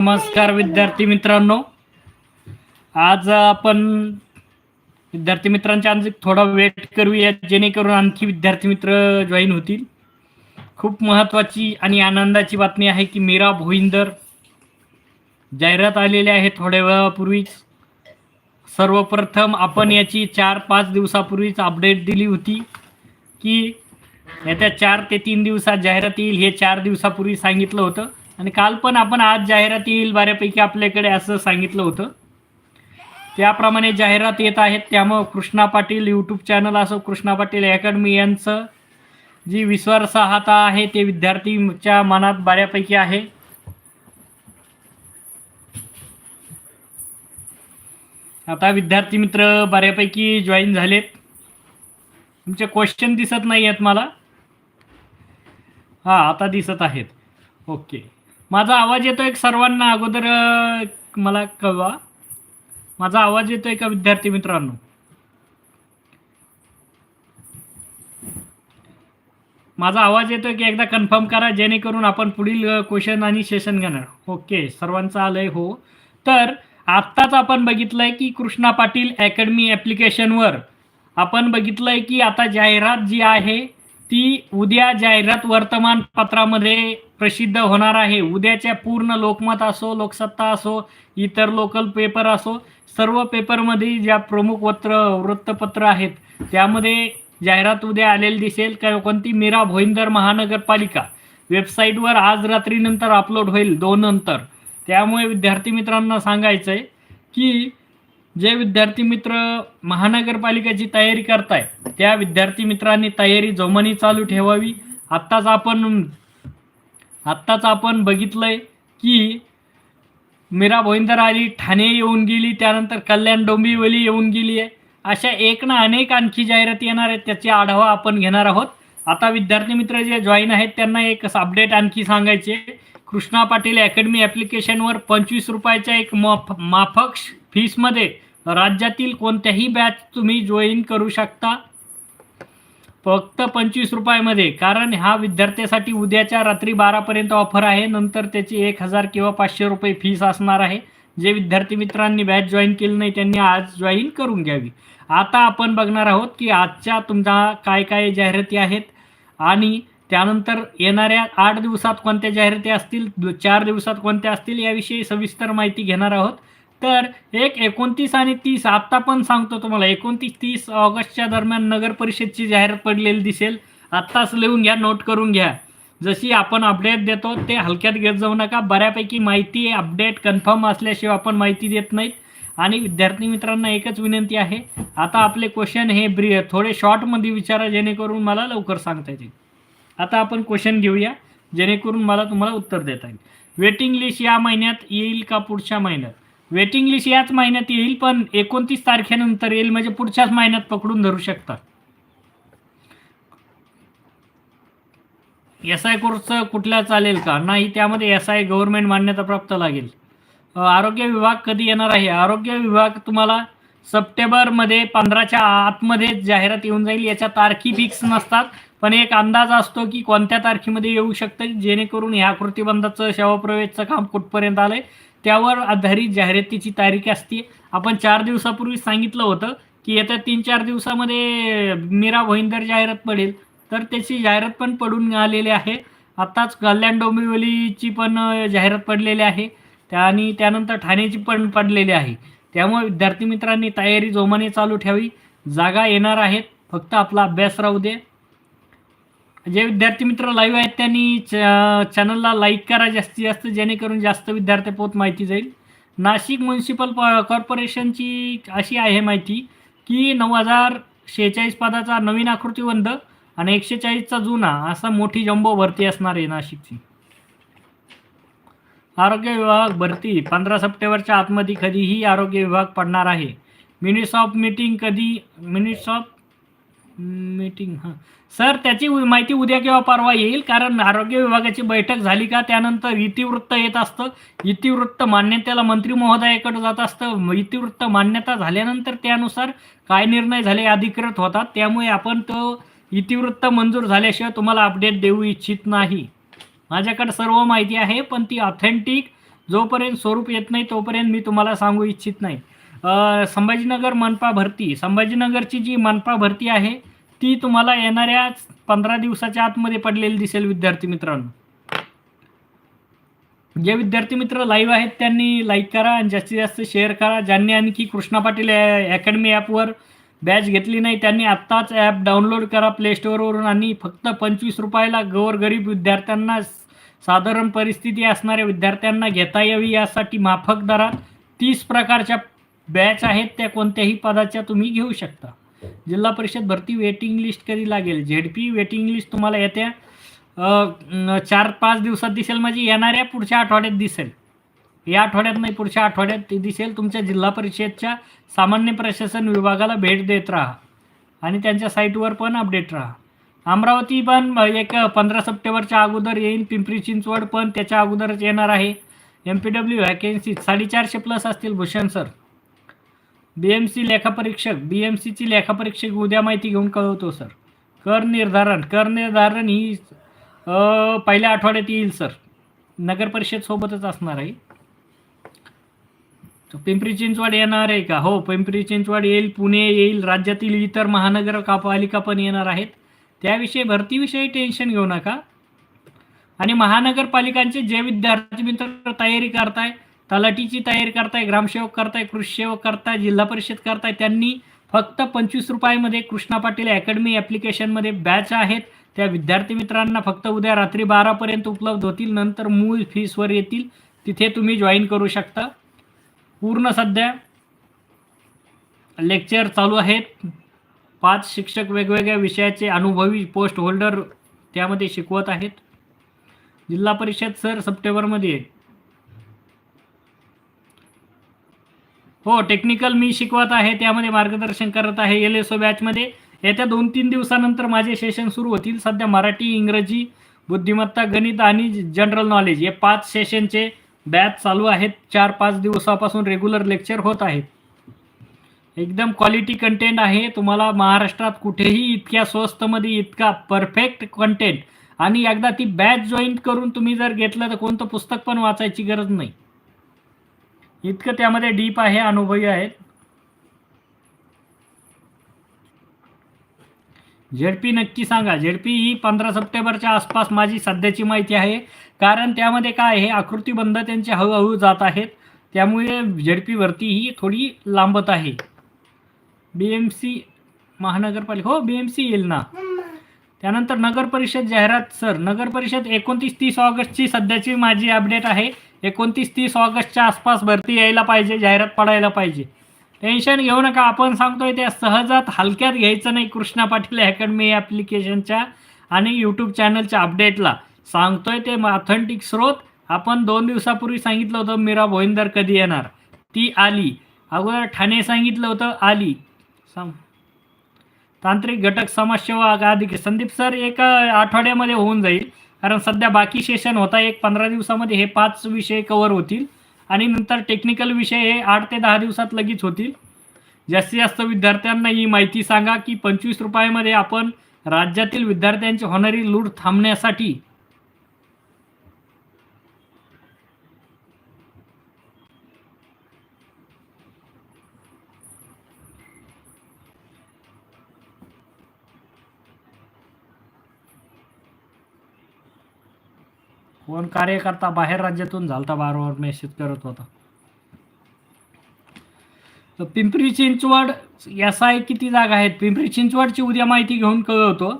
नमस्कार विद्यार्थी मित्रांनो. आज आपण विद्यार्थी मित्रांच्या आणखी थोडा वेट करूया जेणेकरून आणखी विद्यार्थी मित्र जॉईन होतील. खूप महत्त्वाची आणि आनंदाची बातमी आहे की मीरा भोईंदर जाहिरात आलेली आहे थोड्या वेळापूर्वीच. सर्वप्रथम आपण याची चार पाच दिवसापूर्वीच अपडेट दिली होती की येत्या चार ते तीन दिवसात जाहिरात येईल हे चार दिवसापूर्वी सांगितलं होतं. आणि काल पण आपण आज जाहिरात येईल बऱ्यापैकी आपल्याकडे असं सांगितलं होतं. त्याप्रमाणे जाहिरात येत आहेत. त्यामुळं कृष्णा पाटील यूट्यूब चॅनल असो कृष्णा पाटील अकॅडमी यांचं जी विश्वासार्हता आहे ते विद्यार्थीच्या मनात बऱ्यापैकी आहे. आता विद्यार्थी मित्र बऱ्यापैकी जॉईन झालेत. तुमचे क्वेश्चन दिसत नाही आहेत मला. हां आता दिसत आहेत. ओके माझा आवाज येतो एक सर्वांना अगोदर मला कळवा. माझा आवाज येतोय का विद्यार्थी मित्रांनो? माझा आवाज येतोय की एकदा कन्फर्म करा जेणेकरून आपण पुढील क्वेश्चन आणि सेशन घेणार. ओके सर्वांचं आलंय हो. तर आत्ताच आपण बघितलंय की कृष्णा पाटील अकॅडमी ॲप्लिकेशनवर आपण बघितलंय की आता जाहिरात जी आहे ती उद्या जाहिरात वर्तमानपत्रामध्ये प्रसिद्ध होणार आहे. उद्याच्या पूर्ण लोकमत असो लोकसत्ता असो इतर लोकल पेपर असो सर्व पेपरमध्ये ज्या प्रमुख वत्र वृत्तपत्र आहेत त्यामध्ये जाहिरात उद्या आलेली दिसेल. का कोणती? मीरा भोईंदर महानगरपालिका. वेबसाईटवर आज रात्रीनंतर अपलोड होईल दोन नंतर. त्यामुळे विद्यार्थी मित्रांना सांगायचं आहे की जे विद्यार्थी मित्र महानगरपालिकेची तयारी करताय त्या विद्यार्थी मित्रांनी तयारी जोमानी चालू ठेवावी. आत्ताच आपण आत्ताच आपण बघितलंय की मीरा भोईंदर आली ठाणे येऊन गेली त्यानंतर कल्याण डोंबिवली येऊन गेली आहे. अशा एक ना अनेक आणखी जाहिराती येणार आहेत त्याची आढावा आपण घेणार आहोत. आता विद्यार्थी मित्र जे जॉईन आहेत त्यांना एक अपडेट आणखी सांगायचे कृष्णा पाटील अकॅडमी ॲप्लिकेशनवर पंचवीस रुपयाच्या एक माफ माफक फीसमध्ये राज्यातील कोणत्याही बॅच तुम्ही जॉईन करू शकता. फक्त पंचवीस रुपयामध्ये कारण हा विद्यार्थ्यासाठी उद्याच्या रात्री बारापर्यंत ऑफर आहे. नंतर त्याची एक हजार किंवा पाचशे रुपये फीस असणार आहे. जे विद्यार्थी मित्रांनी बॅच जॉईन केली नाही त्यांनी आज जॉईन करून घ्यावी. आता आपण बघणार आहोत की आजच्या तुमच्या काय काय जाहिराती आहेत आणि त्यानंतर येणाऱ्या आठ दिवसात कोणत्या जाहिराती असतील चार दिवसात कोणत्या असतील याविषयी सविस्तर माहिती घेणार आहोत. तर एक एकोणतीस आणि तीस आत्ता पण सांगतो तुम्हाला एकोणतीस तीस ऑगस्टच्या दरम्यान नगर परिषदची जाहिरात पडलेली दिसेल. आत्ताच लिहून घ्या नोट करून घ्या. जशी आपण अपडेट देतो ते हलक्यात घेत जाऊ नका. बऱ्यापैकी माहिती अपडेट कन्फर्म असल्याशिवाय आपण माहिती देत नाहीत. आणि विद्यार्थी मित्रांना एकच विनंती आहे. आता आपले क्वेश्चन हे ब्री थोडे शॉर्टमध्ये विचारा जेणेकरून मला लवकर सांगता येतील. आता आपण क्वेश्चन घेऊया जेणेकरून मला तुम्हाला उत्तर देता येईल. वेटिंग लिस्ट या महिन्यात येईल का पुढच्या महिन्यात? वेटिंग लिस्ट याच महिन्यात येईल पण एकोणतीस तारखेनंतर येईल म्हणजे पुढच्याच महिन्यात पकडून धरू शकतात एस आय कोर्स कुठल्या चालेल का? नाही त्यामध्ये एस आय गव्हर्नमेंट मान्यता प्राप्त लागेल. आरोग्य विभाग कधी येणार आहे? आरोग्य विभाग तुम्हाला सप्टेंबरमध्ये पंधराच्या आतमध्ये जाहिरात येऊन जाईल. याच्या तारखी फिक्स नसतात पण एक अंदाज असतो की कोणत्या तारखेमध्ये येऊ शकतं जेणेकरून ह्या कृतीबंधाचं शवप्रवेशचं काम कुठपर्यंत आलंय. त्यावर आधारित जाहिरातीची तारीख असते. आपण चार दिवसापूर्वी सांगितलं होतं की येत्या तीन चार दिवसामध्ये मीरा भोईंदर जाहिरात पडेल. तर त्याची जाहिरात पण पडून आलेली आहे. आत्ताच कल्याण डोंबिवलीची पण जाहिरात पडलेली आहे. त्या आणि त्यानंतर ठाण्याची पण पडलेली आहे. त्यामुळे विद्यार्थी मित्रांनी तयारी जोमाने चालू ठेवावी. जागा येणार आहेत. फक्त आपला अभ्यास राहू दे. जे विद्यार्थी मित्र लाईव्ह आहेत त्यांनी च चॅनलला लाईक करा जास्तीत जास्त जेणेकरून जास्त विद्यार्थ्यापोत माहिती जाईल. नाशिक म्युन्सिपल कॉर्पोरेशनची अशी आहे माहिती की नऊ हजार शेहेचाळीस पदाचा नवीन आकृतीबंध आणि एकशे चाळीसचा जुना असा मोठी जम्बो भरती असणार आहे नाशिकची. आरोग्य विभाग भरती पंधरा सप्टेंबरच्या आतमध्ये कधीही आरोग्य विभाग पडणार आहे. मिनिट्स ऑफ मीटिंग कधी मिनिट्स ऑफ मीटिंग हां. सर त्याची माहिती उद्या किंवा परवा येईल कारण आरोग्य विभागाची बैठक झाली का त्यानंतर इतिवृत्त येत असतं. इतिवृत्त मान्यतेला मंत्री महोदयाकडे जात असतं. इतिवृत्त मान्यता झाल्यानंतर त्यानुसार काय निर्णय झाले अधिकृत होतात. त्यामुळे आपण तो इतिवृत्त मंजूर झाल्याशिवाय तुम्हाला अपडेट देऊ इच्छित नाही. माझ्याकडे सर्व माहिती आहे पण ती ऑथेंटिक जोपर्यंत स्वरूप येत नाही तोपर्यंत मी तुम्हाला सांगू इच्छित नाही. संभाजीनगर मनपा भरती. संभाजीनगरची जी मनपा भरती आहे ती तुम्हाला येणाऱ्या पंधरा दिवसाच्या आतमध्ये पडलेली दिसेल विद्यार्थी मित्रांनो. जे विद्यार्थी मित्र लाईव्ह आहेत त्यांनी लाईक करा आणि जास्तीत जास्त शेअर करा. ज्यांनी आणखी कृष्णा पाटील अकॅडमी ॲपवर बॅच घेतली नाही त्यांनी आत्ताच ॲप डाउनलोड करा प्ले स्टोअरवरून आणि फक्त पंचवीस रुपयाला गोरगरीब विद्यार्थ्यांना साधारण परिस्थिती असणाऱ्या विद्यार्थ्यांना घेता यावी यासाठी माफक दरात तीस प्रकारच्या बॅच आहेत त्या कोणत्याही पदाच्या तुम्ही घेऊ शकता. जिल्हा परिषद भरती वेटिंग लिस्ट कधी लागेल? झेडपी वेटिंग लिस्ट तुम्हाला येत्या चार पाच दिवसात दिसेल. म्हणजे येणाऱ्या पुढच्या आठवड्यात दिसेल. या आठवड्यात नाही पुढच्या आठवड्यात ती दिसेल. तुमच्या जिल्हा परिषदच्या सामान्य प्रशासन विभागाला भेट देत राहा. आणि त्यांच्या साईटवर पण अपडेट राहा. अमरावती पण एक पंधरा सप्टेंबरच्या अगोदर येईल. पिंपरी चिंचवड पण त्याच्या अगोदरच येणार आहे. एम पी डब्ल्यू व्हॅकेन्सी साडेचारशे प्लस असतील Bhushan sir B M C लेखापरीक्षक बी एम सीची लेखापरीक्षक उद्या माहिती घेऊन कळवतो सर. कर निर्धारण कर निर्धारण ही पहिल्या आठवड्यात येईल सर. नगर परिषद सोबतच असणार आहे. पिंपरी चिंचवड येणार आहे का? हो पिंपरी चिंचवड येईल पुणे येईल राज्यातील इतर महानगरपालिका पण येणार आहेत. त्याविषयी भरतीविषयी टेन्शन घेऊ नका. आणि महानगरपालिकांचे जे विद्यार्थी मित्र तयारी करताय तलाठीची तयारी करताय ग्रामसेवक करताय कृषी सेवक करताय जिल्हा परिषद करताय त्यांनी फक्त पंचवीस रुपयामध्ये कृष्णा पाटील अकॅडमी ॲप्लिकेशनमध्ये बॅच आहेत. त्या विद्यार्थी मित्रांना फक्त उद्या रात्री बारापर्यंत उपलब्ध होतील नंतर मूळ फीसवर येतील. तिथे तुम्ही जॉईन करू शकता. पूर्ण सध्या लेक्चर चालू आहेत. पाच शिक्षक वेगवेगळ्या विषयाचे अनुभवी पोस्ट होल्डर त्यामध्ये शिकवत आहेत. जिल्हा परिषद सर सप्टेंबरमध्ये हो टेक्निकल मी शिकवत आहे त्यामध्ये मार्गदर्शन करत आहे एल एस ओ बॅचमध्ये येत्या दोन तीन दिवसानंतर माझे सेशन सुरू होतील. सध्या मराठी इंग्रजी बुद्धिमत्ता गणित आणि जनरल नॉलेज हे पाच सेशनचे बॅच चालू आहेत. चार पाच दिवसापासून रेग्युलर लेक्चर होत आहेत. एकदम क्वालिटी कंटेंट आहे. तुम्हाला महाराष्ट्रात कुठेही इतक्या स्वस्तमध्ये इतका परफेक्ट कंटेंट आणि एकदा ती बॅच जॉईन करून तुम्ही जर घेतलं तर कोणतं पुस्तक पण वाचायची गरज नाही. इतकं त्यामध्ये डीप आहे अनुभवी आहेत झेडपी नक्की सांगा. झेडपी ही पंधरा सप्टेंबरच्या आसपास माझी सध्याची माहिती आहे. कारण त्यामध्ये काय आहे आकृतीबंध त्यांचे हळूहळू जात आहेत. त्यामुळे झेडपी भरती ही थोडी लांबत आहे. बी एम सी महानगरपालिका हो बी एम सी येईल ना. त्यानंतर नगर परिषद जाहिरात सर. नगर परिषद एकोणतीस तीस ऑगस्टची सध्याची माझी अपडेट आहे. एकोणतीस तीस ऑगस्टच्या आसपास भरती यायला पाहिजे जाहिरात पडायला पाहिजे. टेन्शन घेऊ नका. आपण सांगतोय त्या सहजात हलक्यात घ्यायचं नाही कृष्णा पाटील अकॅडमी ॲप्लिकेशनच्या आणि यूट्यूब चॅनलच्या अपडेटला सांगतोय ते ऑथेंटिक स्रोत. आपण दोन दिवसापूर्वी सांगितलं होतं मीरा भोईंदर कधी येणार? ती आली. अगोदर ठाणे सांगितलं होतं आली. सांग तांत्रिक घटक समाजसेवा अधिक संदीप सर एका आठवड्यामध्ये होऊन जाईल. कारण सध्या बाकी सेशन होता एक पंधरा दिवसामध्ये हे पाच विषय कवर होतील. आणि नंतर टेक्निकल विषय हे आठ ते दहा दिवसात लगेच होतील. जास्तीत जास्त विद्यार्थ्यांना ही माहिती सांगा की पंचवीस रुपयामध्ये आपण राज्यातील विद्यार्थ्यांची होणारी लूट थांबण्यासाठी कोण कार्यकर्ता बाहेर राज्यातून झालता वारंवार मेसेज करत होता. तर पिंपरी चिंचवड एस आय किती जागा आहेत? पिंपरी चिंचवडची उद्या माहिती घेऊन कळवतो.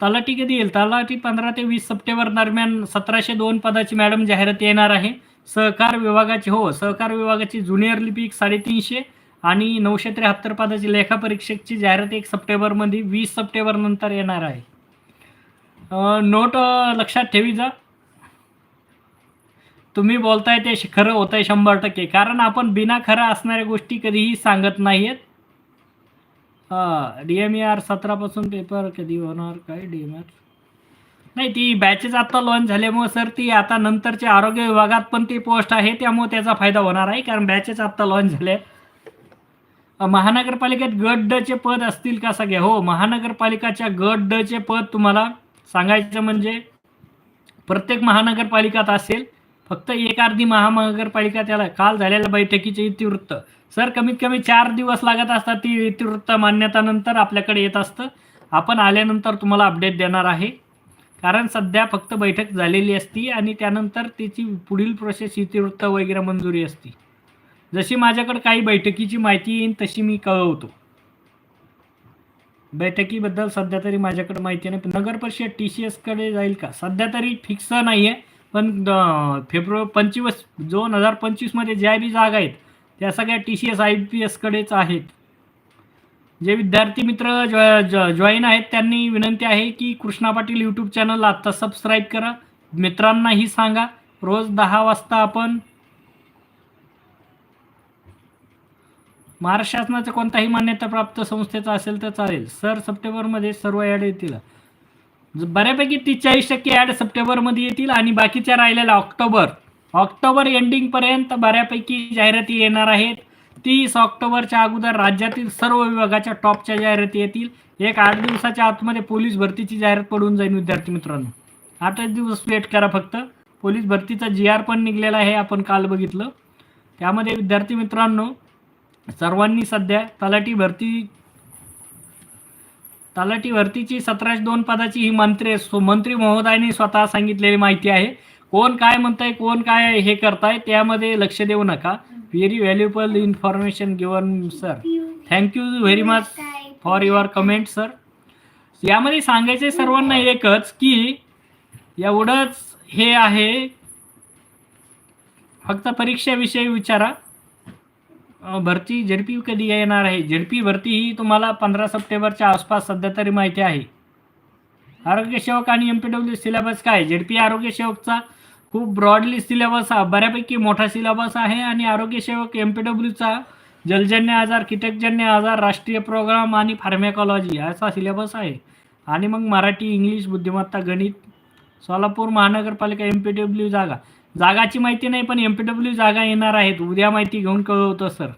तलाठी कधी येईल? तलाठी पंधरा ते वीस सप्टेंबर दरम्यान सतराशे दोन पदाची मॅडम जाहिरात येणार आहे. सहकार विभागाची हो सहकार विभागाची ज्युनियर लिपिक साडेतीनशे आणि नऊशे त्र्याहत्तर पदाची लेखापरीक्षकची जाहिरात एक सप्टेंबरमध्ये वीस सप्टेंबर नंतर येणार आहे. नोट लक्षात ठेवी जा. तुम्ही बोलताय ते श- खरं होतंय शंभर टक्के. कारण आपण बिना खरं असणाऱ्या गोष्टी कधीही सांगत नाही आहेत हां डी एम ई आर सतरापासून पेपर कधी होणार? काय डी एम आर नाही ती बॅचेस आत्ता लॉन्च झाल्यामुळे सर ती आता नंतरच्या आरोग्य विभागात पण ती पोस्ट आहे त्यामुळे त्याचा फायदा होणार आहे कारण बॅचेस आत्ता लॉन्च झाले महानगरपालिकेत गट पद असतील का सगळे? हो महानगरपालिकाच्या गट पद तुम्हाला सांगायचं म्हणजे प्रत्येक महानगरपालिकात असेल फक्त एक अर्धी महानगरपालिका त्याला काल झालेल्या बैठकीचे इतिवृत्त. सर कमीत कमी चार दिवस लागत असतात ती इतिवृत्त मान्यतानंतर आपल्याकडे येत असतं. आपण आल्यानंतर तुम्हाला अपडेट देणार आहे. कारण सध्या फक्त बैठक झालेली असती आणि त्यानंतर त्याची पुढील प्रोसेस इतिवृत्त वगैरे मंजुरी असती. जशी माझ्याकडे काही बैठकीची माहिती येईल तशी मी कळवतो. बैठकीबद्दल सध्या तरी माझ्याकडे माहिती नाही. पण नगर परिषद टी सी एसकडे जाईल का? सध्या तरी फिक्स नाही आहे पण फेब्रुवारी पंचवीस दोन हजार पंचवीसमध्ये ज्या बी जागा आहेत त्या सगळ्या T C S I P एसकडेच आहेत. जे विद्यार्थी मित्र जॉ जॉ जॉईन आहेत त्यांनी विनंती आहे की कृष्णा पाटील यूट्यूब चॅनल आत्ता सबस्क्राईब करा. मित्रांनाही सांगा. रोज दहा वाजता आपण महाराष्ट्र शासनाच्या कोणताही मान्यताप्राप्त संस्थेचा असेल तर चालेल. सर सप्टेंबरमध्ये सर्व ॲड येतील. म्हणजे बऱ्यापैकी ती चाळीस टक्के ॲड सप्टेंबरमध्ये येतील आणि बाकीच्या राहिलेल्या ऑक्टोबर. ऑक्टोबर एंडिंगपर्यंत बऱ्यापैकी जाहिराती येणार आहेत. तीस ऑक्टोबरच्या अगोदर राज्यातील सर्व विभागाच्या टॉपच्या जाहिराती येतील. एक आठ दिवसाच्या आतमध्ये पोलीस भरतीची जाहिरात पडून जाईल विद्यार्थी मित्रांनो. आठच दिवस वेट करा फक्त. पोलीस भरतीचा जी आर पण निघलेला आहे आपण काल बघितलं. त्यामध्ये विद्यार्थी मित्रांनो सर्वांनी सध्या तलाठी भरती तलाठी भरतीची सतराशे दोन पदाची ही मंत्री सो- मंत्री महोदयांनी स्वतः सांगितलेली माहिती आहे. कोण काय म्हणताय कोण काय हे करताय त्यामध्ये लक्ष देऊ नका. Very valuable information given sir thank you very much for your comment sir यामध्ये सांगायचे सर्वांना एकच की एवढंच हे आहे. फक्त परीक्षेविषयी विचारा. भरती झेडपी कधी येणार आहे? झेडपी भरती ही तुम्हाला पंधरा सप्टेंबरच्या आसपास सध्या तरी माहिती आहे. आरोग्यसेवक आणि एम पी डब्ल्यू सिलेबस काय? झेडपी आरोग्यसेवकचा खूप ब्रॉडली सिलेबस हा बऱ्यापैकी मोठा सिलेबस आहे आणि आरोग्यसेवक एम पी डब्ल्यूचा जलजन्य आजार कीटकजन्य आजार राष्ट्रीय प्रोग्राम आणि फार्मॅकॉलॉजी असा सिलेबस आहे. आणि मग मराठी इंग्लिश बुद्धिमत्ता गणित सोलापूर महानगरपालिका एम पी डब्ल्यू जागा. जागाची माहिती नाही पण एम पी डब्ल्यू जागा येणार आहेत. उद्या माहिती घेऊन कळवतो सर.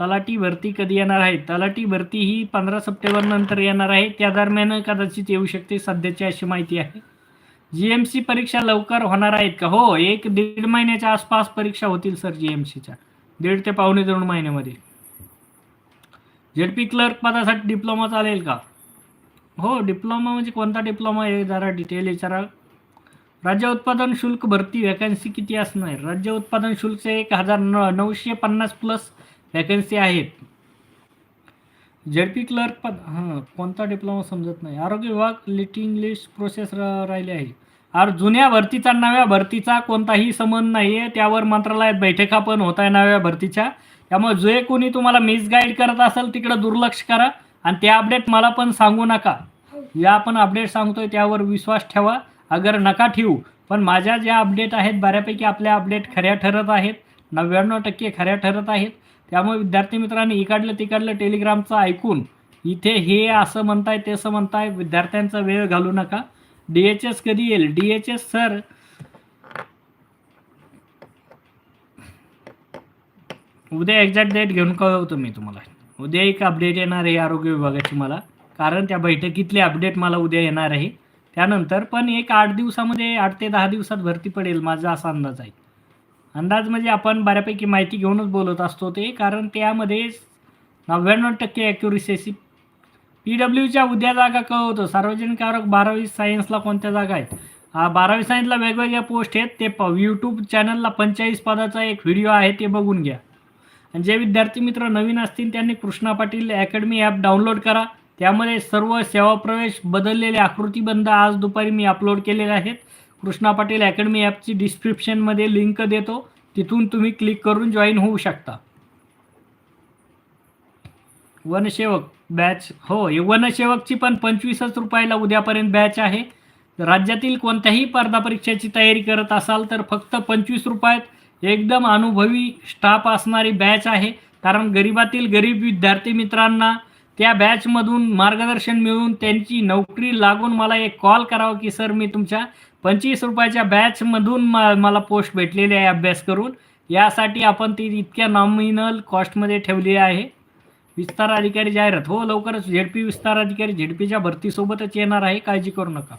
तलाठी भरती कधी येणार आहे? तलाठी भरती ही पंधरा सप्टेंबर नंतर येणार आहे. त्या दरम्यान कदाचित येऊ शकते सध्याची अशी माहिती आहे. जी एम सी परीक्षा लवकर होणार आहेत का? हो एक दीड महिन्याच्या आसपास परीक्षा होतील सर जी एम सीच्या दीड ते पावणे दोन महिन्यामध्ये. झेडपी क्लर्क पदासाठी डिप्लोमा चालेल का? हो डिप्लोमा म्हणजे कोणता डिप्लोमा आहे? जरा डिटेल विचारा राज्य उत्पादन शुल्क भरती वॅकन्सी किती असणार? राज्य उत्पादन शुल्क एक हजार न नऊशे पन्नास प्लस वॅकन्सी आहेत. झेडपी क्लर्क पद हां कोणता डिप्लोमा समजत नाही. आरोग्य विभाग लिटिंग लिस्ट प्रोसेस राहिले आहे. आर जुन्या भरतीचा नव्या भरतीचा कोणताही संबंध नाही आहे त्यावर मंत्रालयात बैठका पण होत आहे नव्या भरतीच्या. त्यामुळे जे कोणी तुम्हाला मिसगाईड करत असेल तिकडं दुर्लक्ष करा आणि ते अपडेट मला पण सांगू नका. या आपण अपडेट सांगतोय त्यावर विश्वास ठेवा. अगर नका ठेवू पण माझ्या ज्या अपडेट आहेत बऱ्यापैकी आपल्या अपडेट खऱ्या ठरत आहेत. नव्याण्णव टक्के खऱ्या ठरत आहेत. त्यामुळे विद्यार्थी मित्रांनी इकडलं तिकडलं टेलिग्रामचं ऐकून इथे हे असं म्हणताय ते असं म्हणताय विद्यार्थ्यांचा वेळ घालू नका. डी एच एस कधी येईल? D H S sir. उद्या एक्झॅक्ट डेट घेऊन कळवतो मी तुम्हाला. उद्या एक अपडेट येणार आहे आरोग्य विभागाची मला. कारण त्या बैठकीतले अपडेट मला उद्या येणार आहे. त्यानंतर पण एक आठ दिवसामध्ये आठ ते दहा दिवसात भरती पडेल माझा असा अंदाज आहे. अंदाज म्हणजे आपण बऱ्यापैकी माहिती घेऊनच बोलत असतो ते कारण त्यामध्ये नव्याण्णव टक्के ॲक्युरेसी पी डब्ल्यूच्या उद्या जागा कळवतो. सार्वजनिक आरोग्य बारावी सायन्सला कोणत्या जागा आहेत? बारावी सायन्सला वेगवेगळ्या पोस्ट आहेत. ते प यूट्यूब चॅनलला पंचेचाळीस पदाचा एक व्हिडिओ आहे ते बघून घ्या. आणि जे विद्यार्थी मित्र नवीन असतील त्यांनी Krishna Patil academy app download करा. त्यामध्ये सर्व सेवा प्रवेश बदललेले आकृतीबंध आज दुपारी मी अपलोड केलेले आहेत. कृष्णा पाटील अकॅडमी ॲपची डिस्क्रिप्शनमध्ये लिंक देतो. तिथून तुम्ही क्लिक करून जॉईन होऊ शकता. वनसेवक बॅच हो वनसेवकची पण पंचवीसच रुपयाला उद्यापर्यंत बॅच आहे. राज्यातील कोणत्याही स्पर्धा परीक्षेची तयारी करत असाल तर फक्त पंचवीस रुपयात एकदम अनुभवी स्टाफ असणारी बॅच आहे. कारण गरिबातील गरीब विद्यार्थी मित्रांना त्या बॅचमधून मार्गदर्शन मिळून त्यांची नोकरी लागून मला एक कॉल करावा की सर मी तुमच्या पंचवीस रुपयाच्या बॅचमधून म मला पोस्ट भेटलेली आहे अभ्यास करून. यासाठी आपण ती इतक्या नॉमिनल कॉस्टमध्ये ठेवली आहे. विस्तार अधिकारी जाहिरात. हो लवकरच. झेडपी विस्तार अधिकारी झेडपीच्या भरतीसोबतच येणार आहे. काळजी करू नका.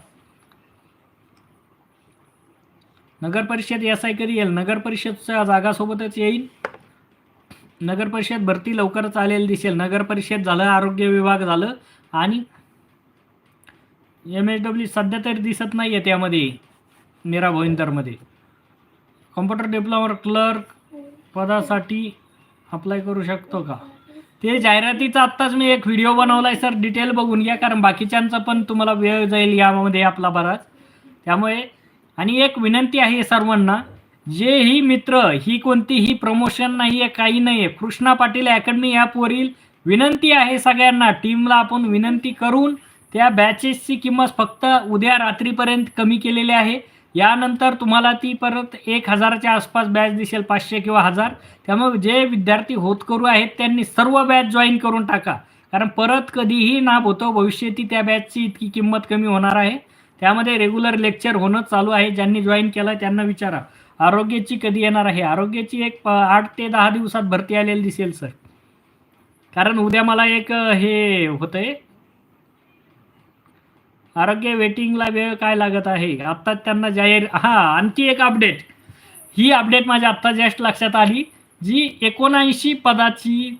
नगर परिषद एस आय कधी येईल? नगर परिषदच्या जागासोबतच येईल? नगर परिषद भरती लवकरच आलेली दिसेल. नगर परिषद झालं आरोग्य विभाग झालं आणि एम एस डब्ल्यू सध्या तरी दिसत नाही आहे त्यामध्ये मीरा भोईंदरमध्ये. कॉम्प्युटर डेव्हलपर क्लर्क पदासाठी अप्लाय करू शकतो का? ते जाहिरातीचा आत्ताच मी एक व्हिडिओ बनवला आहे सर. डिटेल बघून घ्या कारण बाकीच्यांचा पण तुम्हाला वेळ जाईल यामध्ये आपला बराच. त्यामुळे आणि एक विनंती आहे सर्वांना जे ही मित्र ही कोणतीही प्रमोशन नाही आहे काही नाही आहे कृष्णा पाटील अकॅडमी ॲपवरील विनंती आहे सगळ्यांना. टीमला आपण विनंती करून त्या बॅचेसची किंमत फक्त उद्या रात्रीपर्यंत कमी केलेली आहे. यानंतर तुम्हाला ती परत एक हजाराच्या आसपास बॅच दिसेल पाचशे किंवा हजार. त्यामुळे जे विद्यार्थी होतकरू आहेत त्यांनी सर्व बॅच जॉईन करून टाका. कारण परत कधीही नाप होतो भविष्याती त्या बॅचची इतकी किंमत कमी होणार आहे. त्यामध्ये रेग्युलर लेक्चर होणं चालू आहे. ज्यांनी जॉईन केलं त्यांना विचारा. आरोग्याची कधी येणार आहे? आरोग्याची एक प- आठ ते दहा दिवसात भरती आलेली दिसेल सर. कारण उद्या मला एक हे होतंय. आरोग्य वेटिंगला वेळ काय लागत आहे? आत्ताच त्यांना जाहीर हां आणखी एक अपडेट. ही अपडेट माझ्या आत्ता जस्ट लक्षात आली जी एकोणऐंशी पदाची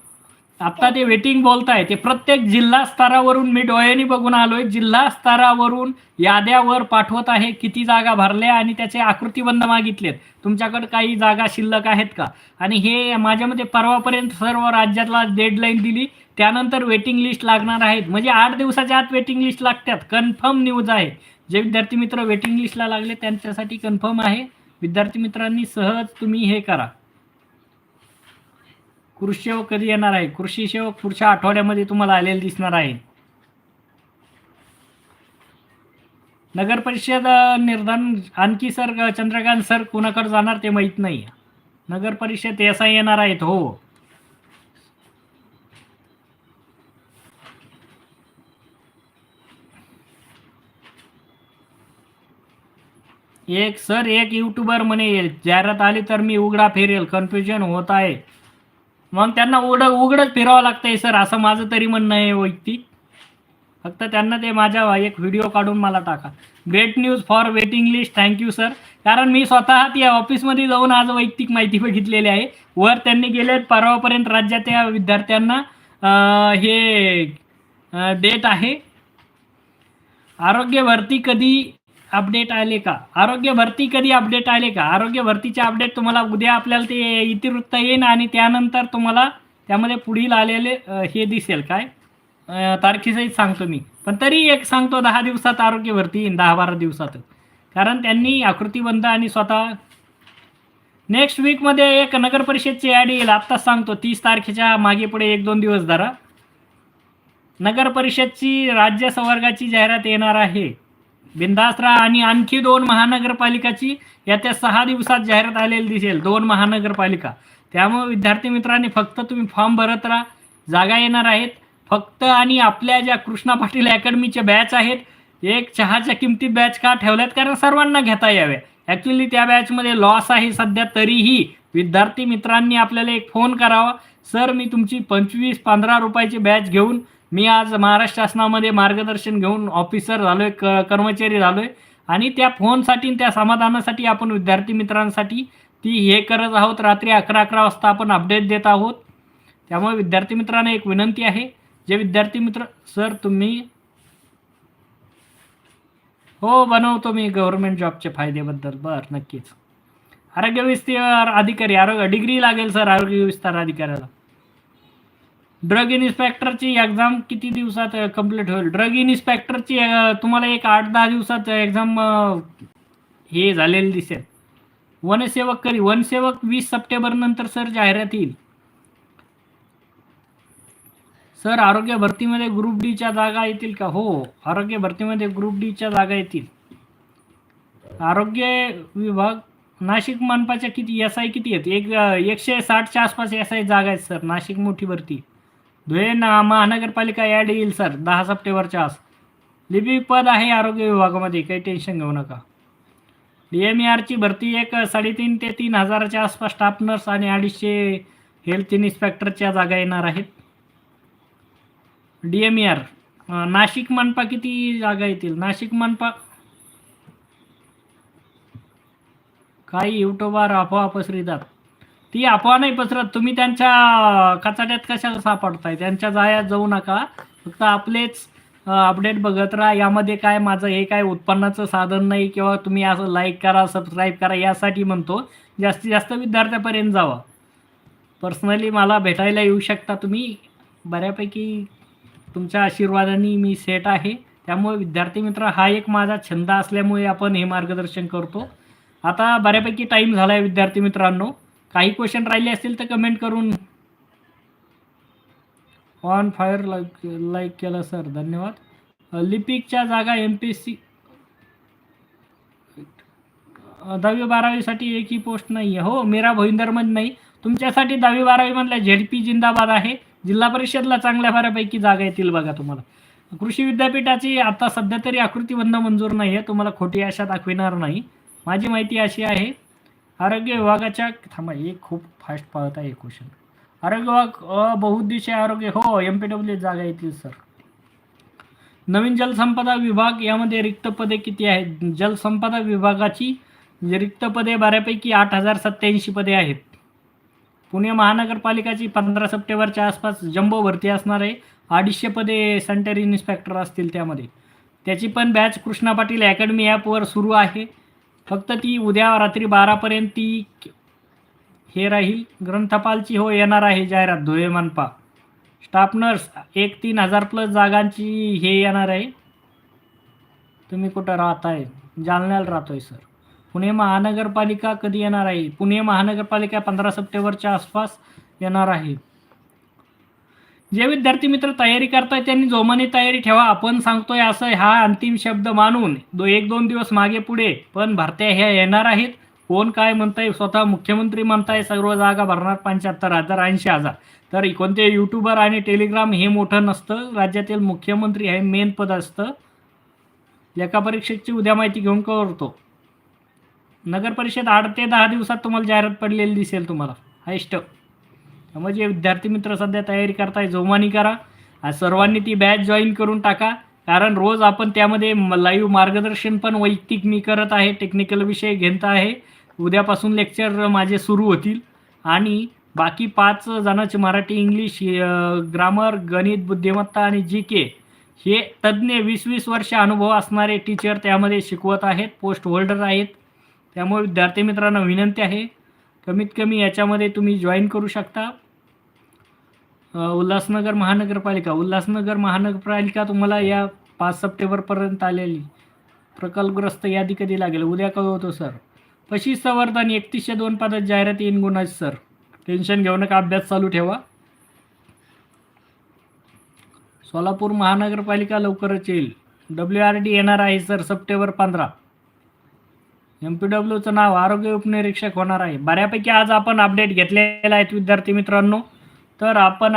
आत्ता ते वेटिंग बोलताय ते प्रत्येक जिल्हा स्तरावरून मी डोळ्यांनी बघून आलोय. जिल्हा स्तरावरून याद्यावर पाठवत आहे किती जागा भरल्या आणि त्याचे आकृतीबंध मागितलेत. तुमच्याकडे काही जागा शिल्लक आहेत का? आणि हे माझ्या मते परवापर्यंत सर्व राज्यातला डेडलाईन दिली त्यानंतर वेटिंग लिस्ट लागणार आहेत. म्हणजे आठ दिवसाच्या आत वेटिंग लिस्ट लागतात. कन्फर्म न्यूज आहे. जे विद्यार्थी मित्र वेटिंग लिस्टला लागले त्यांच्यासाठी कन्फर्म आहे. विद्यार्थी मित्रांनी सहज तुम्ही हे करा. कृषी सेवक कधी येणार आहे? कृषी सेवक पुढच्या आठवड्यामध्ये तुम्हाला आलेले दिसणार आहे. नगर परिषद अ, आणखी सर चंद्रकांत सर कुणाकडे जाणार ते माहीत नाही. नगर परिषद एस आय येणार आहेत हो. एक सर एक यूट्यूबर म्हणे जाहिरात आली तर मी उघडा फिरेल. कन्फ्युजन होत आहे. मग त्यांना उघड उघडच फिरावं लागतंय सर असं माझं तरी म्हणणं आहे वैयक्तिक. फक्त त्यांना ते माझ्या एक व्हिडिओ काढून मला टाका. Great news for waiting list thank you sir कारण मी स्वतः त्या ऑफिसमध्ये जाऊन आज वैयक्तिक माहिती बघितलेली आहे. वर त्यांनी गेले परवापर्यंत राज्याच्या विद्यार्थ्यांना हे डेट आहे. आरोग्य भरती कधी अपडेट आले का? आरोग्य भरती कधी अपडेट आले का? आरोग्य भरतीचे अपडेट तुम्हाला उद्या आपल्याला ते इतिवृत्त येईन आणि त्यानंतर तुम्हाला त्यामध्ये पुढील आलेले हे दिसेल काय? तारखेसहित सांगतो मी. पण तरी एक सांगतो दहा दिवसात आरोग्य भरती येईन दहा बारा दिवसात. कारण त्यांनी आकृतीबंध आणि स्वतः नेक्स्ट वीकमध्ये एक नगर परिषदची ॲड येईल. आत्ताच सांगतो तीस तारखेच्या मागे पुढे एक दोन दिवस धरा नगर परिषदची राज्य संवर्गाची जाहिरात येणार आहे. बिंदास्त्रा आणि आणखी दोन महानगरपालिकाची येत्या सहा दिवसात जाहिरात आलेली दिसेल. दोन महानगरपालिका. त्यामुळे विद्यार्थी मित्रांनी फक्त तुम्ही फॉर्म भरत राहा. जागा येणार आहेत. फक्त आणि आपल्या ज्या कृष्णा पाटील अकॅडमीच्या बॅच आहेत एक चहाच्या किमतीत बॅच का ठेवल्यात? कारण सर्वांना घेता याव्या ॲक्च्युली त्या बॅचमध्ये लॉस आहे सध्या तरीही. विद्यार्थी मित्रांनी आपल्याला एक फोन करावा. सर मी तुमची पंचवीस पंधरा रुपयाची बॅच घेऊन मी आज महाराष्ट्र शासनामध्ये मार्गदर्शन घेऊन ऑफिसर झालो आहे क कर्मचारी झालो आहे आणि त्या फोनसाठी आणि त्या समाधानासाठी आपण विद्यार्थी मित्रांसाठी ती हे करत आहोत. रात्री अकरा अकरा वाजता आपण अपडेट देत आहोत. त्यामुळे विद्यार्थी मित्रांना एक विनंती आहे. जे विद्यार्थी मित्र सर तुम्ही हो बनवतो मी गव्हर्नमेंट जॉबचे फायदेबद्दल. बरं नक्कीच. आरोग्य विस्तार अधिकारी आरोग्य डिग्री लागेल सर आरोग्य विस्तार अधिकाऱ्याला. ड्रग इन्स्पेक्टरची एक्झाम किती दिवसात कंप्लीट होईल? ड्रग इन्स्पेक्टरची तुम्हाला एक आठ दहा दिवसात एक्झाम हे झालेली दिसेल. वनसेवक करी वनसेवक वीस सप्टेंबर नंतर सर जाहिरात येईल. सर आरोग्य भरतीमध्ये ग्रुप डीच्या जागा येतील का? हो आरोग्य भरतीमध्ये ग्रुप डीच्या जागा येतील. आरोग्य विभाग नाशिक मनपाच्या किती एस आय किती आहेत? एक एकशे साठच्या आसपास एस आय जागा आहेत सर. नाशिक मोठी भरती. धुळे ना महानगरपालिका ॲड येईल सर. दहा सप्टेंबरच्या आस. लिपिक पद आहे आरोग्य विभागामध्ये. काही टेन्शन घेऊ नका. डी एम आरची भरती एक साडेतीन ते तीन हजाराच्या आसपास स्टाफ नर्स आणि अडीचशे हेल्थ इन्स्पेक्टरच्या जागा येणार आहेत. डी एम आर नाशिक मनपा किती जागा येतील? नाशिक मनपा? काही युट्यूबवर अफवा पसरवितात ती अफवा नाही पसरत. तुम्ही त्यांच्या कचाट्यात कशाला सापडताय? त्यांच्या जायात जाऊ नका. फक्त आपलेच अपडेट बघत राहा. यामध्ये काय माझं हे काय उत्पन्नाचं साधन नाही किंवा तुम्ही असं लाईक करा सबस्क्राईब करा यासाठी म्हणतो. जास्तीत जास्त विद्यार्थ्यापर्यंत जावा. पर्सनली मला भेटायला येऊ शकता तुम्ही. बऱ्यापैकी तुमच्या आशीर्वादाने मी सेट आहे. त्यामुळे विद्यार्थी मित्र हा एक माझा छंद असल्यामुळे आपण हे मार्गदर्शन करतो. आता बऱ्यापैकी टाईम झाला आहे विद्यार्थी मित्रांनो. काही क्वेश्चन राहिले असतील तर कमेंट करून. ऑन फायर लाईक लाईक केलं सर धन्यवाद. लिपिकच्या जागा एम पी सी दहावी बारावीसाठी एकही पोस्ट नाही आहे हो मीरा भोईंदरमध्ये नाही. तुमच्यासाठी दहावी बारावीमधल्या झेड पी जिंदाबाद आहे. जिल्हा परिषदला चांगल्या बऱ्यापैकी जागा येतील बघा तुम्हाला. कृषी विद्यापीठाची आता सध्या तरी आकृतीबंध मंजूर नाही आहे तुम्हाला खोटी आशा दाखविणार नाही. माझी माहिती अशी आहे आरोग्य विभागाच्या थांबा एक खूप फास्ट पाहत आहे क्वेश्चन आरोग्य विभाग अ, बहुउद्देशीय आरोग्य हो एम पी डब्ल्यू जागा येतील सर नवीन जलसंपदा विभाग यामध्ये रिक्त पदे किती आहेत? जलसंपदा विभागाची रिक्त पदे बऱ्यापैकी आठ हजार सत्याऐंशी पदे आहेत. पुणे महानगरपालिकाची पंधरा सप्टेंबरच्या आसपास जम्बो भरती असणार आहे. अडीचशे पदे सॅनिटरी इन्स्पेक्टर असतील त्यामध्ये. त्याची पण बॅच कृष्णा पाटील अकॅडमी ॲपवर सुरू आहे. फक्त ती उद्या रात्री बारापर्यंत ती हे राहील. ग्रंथपालची हो येणार आहे जाहिरात धुळे मनपा. स्टाफ नर्स एक तीन हजार प्लस जागांची हे येणार आहे. तुम्ही कुठं राहताय? जालन्याला राहतोय सर. पुणे महानगरपालिका कधी येणार आहे? पुणे महानगरपालिका पंधरा सप्टेंबरच्या आसपास येणार आहे. जे विद्यार्थी मित्र तयारी करताय त्यांनी जोमाने तयारी ठेवा. आपण सांगतोय असं हा अंतिम शब्द मानून दो एक दोन दिवस मागे पुढे पण भरत्या ह्या येणार आहेत. कोण काय म्हणताय स्वतः मुख्यमंत्री म्हणताय सर्व जागा भरणार पंच्याहत्तर हजार ऐंशी हजार. तर कोणते युट्यूबर आणि टेलिग्राम हे मोठं नसतं. राज्यातील मुख्यमंत्री हे मेन पद असतं. लेखा परीक्षेची उद्या माहिती घेऊन करतो. नगर परिषद आठ ते दहा दिवसात तुम्हाला जाहिरात पडलेली दिसेल तुम्हाला. हायस्ट त्यामुळे जे विद्यार्थी मित्र सध्या तयारी करताय जोमानी करा. सर्वांनी ती बॅच जॉईन करून टाका. कारण रोज आपण त्यामध्ये लाईव्ह मार्गदर्शन पण वैयक्तिक मी करत आहे टेक्निकल विषय घेत आहे. उद्यापासून लेक्चर माझे सुरू होतील. आणि बाकी पाच जणांचे मराठी इंग्लिश ग्रामर गणित बुद्धिमत्ता आणि जी के हे तज्ज्ञ वीस वीस वर्ष अनुभव असणारे टीचर त्यामध्ये शिकवत आहेत पोस्ट होल्डर आहेत. त्यामुळे विद्यार्थी मित्रांना विनंती आहे कमीत कमी याच्यामध्ये तुम्ही जॉईन करू शकता. उल्हासनगर महानगरपालिका उल्हासनगर महानगरपालिका तुम्हाला या पाच सप्टेंबरपर्यंत आलेली. प्रकल्पग्रस्त यादी कधी लागेल? उद्या कळवतो सर. पशी संवर्धन एकतीसशे दोन पदात जाहिरात येईन गुन्हा सर. टेन्शन घेऊ नका अभ्यास चालू ठेवा. सोलापूर महानगरपालिका लवकरच येईल. डब्ल्यू आर डी येणार आहे सर सप्टेंबर पंधरा. एम पी डब्ल्यूचं नाव आरोग्य उपनिरीक्षक होणार आहे. बऱ्यापैकी आज आपण अपडेट घेतलेला आहेत विद्यार्थी मित्रांनो. तर आपण